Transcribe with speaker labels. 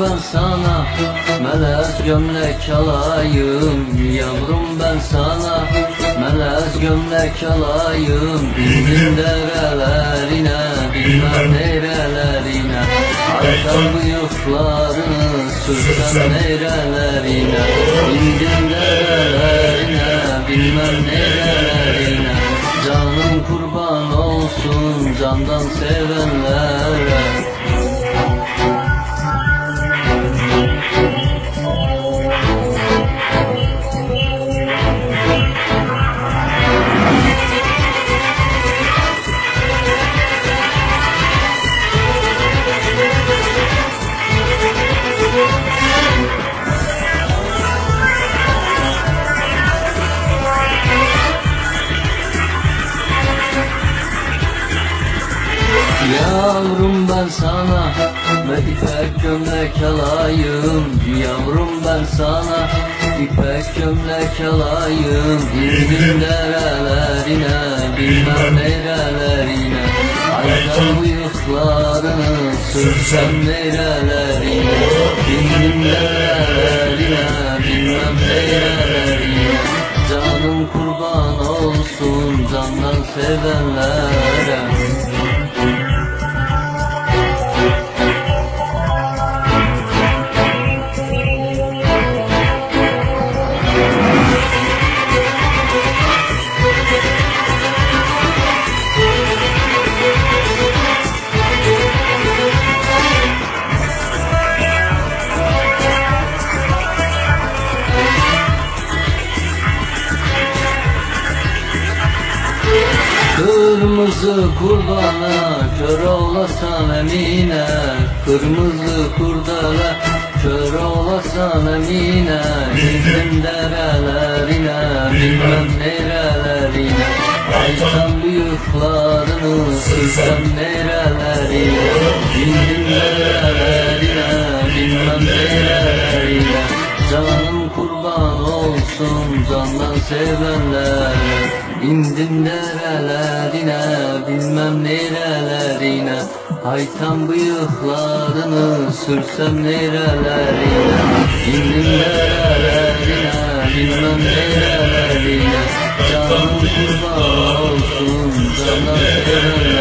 Speaker 1: ben sana melez gömlek alayım. Yavrum ben sana melez gömlek alayım. Bildim derelerine bilmem nerelerine? Arkan bıyıklarını sürsem nerelerine? Bildim derelerine bilmem nerelerine? Canım kurban olsun candan sevenlere Yavrum ben sana ipek gömlek alayım. Yavrum ben sana ipek gömlek alayım. Bildim derelerine bilmem nerelerine. Aydan bıyıklarını sürsem nerelerine? Bildim derelerine bilmem nerelerine. Canım kurban olsun candan sevenlere Kırmızı kurbana kör olasan emine. Kırmızı kurdala kör olasan emine. Gittim derelerine bilmem nerelerine. Aytan bıyıklarını sürsem nerelerine. Gittim derelerine bilmem nerelerine. Canım kurban olsun candan sevenlere İndim derelerine bilmem nerelerine. Haytan bıyıklarını sürsem nerelerine? İndim derelerine bilmem nerelerine. Canım kurban olsun candan sevenlere